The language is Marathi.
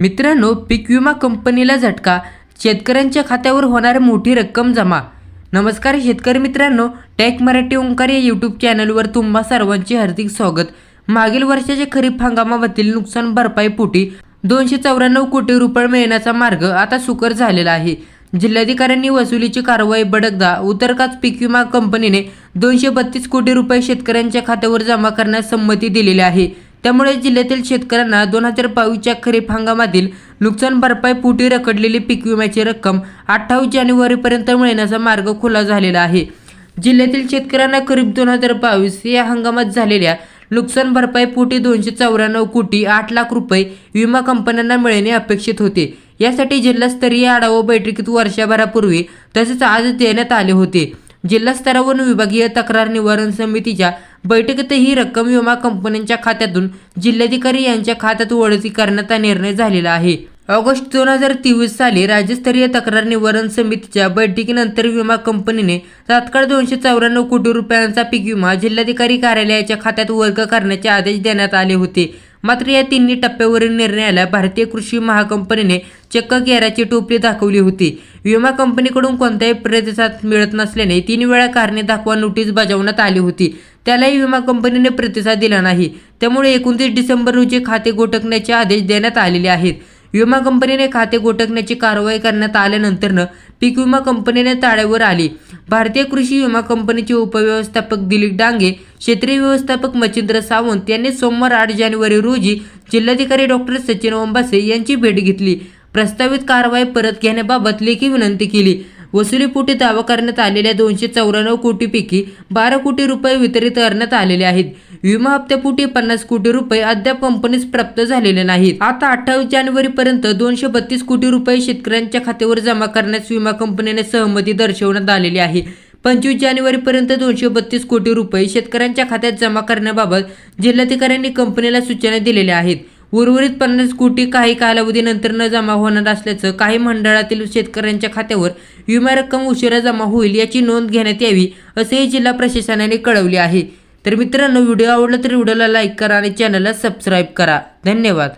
मित्रांनो पीक विमा कंपनीला झटका. शेतकऱ्यांच्या खात्यावर होणारी मोठी रक्कम जमा. नमस्कार शेतकरी मित्रांनो टॅक मराठी ओंकार या यूट्यूब चॅनलवर तुम्हा सर्वांचे हार्दिक स्वागत. मागील वर्षाच्या खरीप हंगामावरील नुकसान भरपाई पोटी दोनशे चौऱ्याण्णव कोटी रुपये मिळण्याचा मार्ग आता सुकर झालेला आहे. जिल्हाधिकाऱ्यांनी वसुलीची कारवाई बडकदा उतरकाच पीक विमा कंपनीने दोनशे बत्तीस कोटी रुपये शेतकऱ्यांच्या खात्यावर जमा करण्यास संमती दिलेली आहे. त्यामुळे जिल्ह्यातील शेतकऱ्यांना दोन हजार बावीसच्या खरीप हंगामातील नुकसान भरपाई पोटी रखडलेली पीक विम्याची रक्कम अठ्ठावीस जानेवारीपर्यंत मिळण्याचा मार्ग खुला झालेला आहे. जिल्ह्यातील शेतकऱ्यांना खरीप दोन हजार बावीस या हंगामात झालेल्या नुकसान भरपाई पोटी दोनशे चौऱ्याण्णव कोटी आठ लाख रुपये विमा कंपन्यांना मिळणे अपेक्षित होते. यासाठी जिल्हास्तरीय आढावा बैठकीत वर्षभरापूर्वी तसेच आज देण्यात आले होते. जिल्हा स्तरावरून विभागीय तक्रार निवारण समितीच्या बैठकीत ही रक्कम विमा कंपन्यांच्या खात्यातून जिल्हाधिकारी यांच्या खात्यात वळती करण्याचा निर्णय झालेला आहे. ऑगस्ट दोन हजार तेवीस साली राज्यस्तरीय तक्रार निवारण समितीच्या बैठकीनंतर विमा कंपनीने तात्काळ दोनशे चौऱ्याण्णव कोटी रुपयांचा पीक विमा जिल्हाधिकारी कार्यालयाच्या खात्यात वर्ग करण्याचे आदेश देण्यात आले होते. मात्र या तिन्ही टप्प्यावरील निर्णयाला भारतीय कृषी महाकंपनीने चक्क गेराची टोपली दाखवली होती. विमा कंपनीकडून कोणताही प्रतिसाद मिळत नसल्याने तीन वेळा कारणे दाखवा नोटीस बजावण्यात आली होती. त्यालाही विमा कंपनीने प्रतिसाद दिला नाही. त्यामुळे एकोणतीस डिसेंबर रोजी खाते गोठकण्याचे आदेश देण्यात आलेले आहेत. विमा कंपनीने खाते गोठकण्याची कारवाई करण्यात आल्यानंतरनं पीक विमा कंपनीने ताळ्यावर आली. भारतीय कृषी विमा कंपनीचे उपव्यवस्थापक दिलीप डांगे क्षेत्रीय व्यवस्थापक मच्छिंद्र सावंत यांनी सोमवार आठ जानेवारी रोजी जिल्हाधिकारी डॉक्टर सचिन ओंबासे यांची भेट घेतली. प्रस्तावित कारवाई परत घेण्याबाबत लेखी विनंती केली. वसुलीपोटी दावा करण्यात आलेल्या दोनशे चौऱ्याण्णव कोटीपैकी बारा कोटी रुपये वितरित करण्यात आलेले आहेत. विमा हप्त्यापोटी पन्नास कोटी रुपये अद्याप कंपनीस प्राप्त झालेले नाहीत. आता अठ्ठावीस जानेवारी पर्यंत दोनशे बत्तीस कोटी रुपये शेतकऱ्यांच्या खात्यावर जमा करण्यास विमा कंपनीने सहमती दर्शवण्यात आलेली आहे. पंचवीस जानेवारीपर्यंत दोनशे बत्तीस कोटी रुपये शेतकऱ्यांच्या खात्यात जमा करण्याबाबत जिल्हाधिकाऱ्यांनी कंपनीला सूचना दिलेल्या आहेत. उर्वरित पन्नास कोटी काही कालावधीनंतर न जमा होणार असल्याचं काही मंडळातील शेतकऱ्यांच्या खात्यावर विमा रक्कम उशिरा जमा होईल याची नोंद घेण्यात यावी असेही जिल्हा प्रशासनाने कळवले आहे. तर मित्रांनो व्हिडिओ आवडला तर व्हिडिओला लाईक करा आणि चॅनलला सबस्क्राईब करा. धन्यवाद.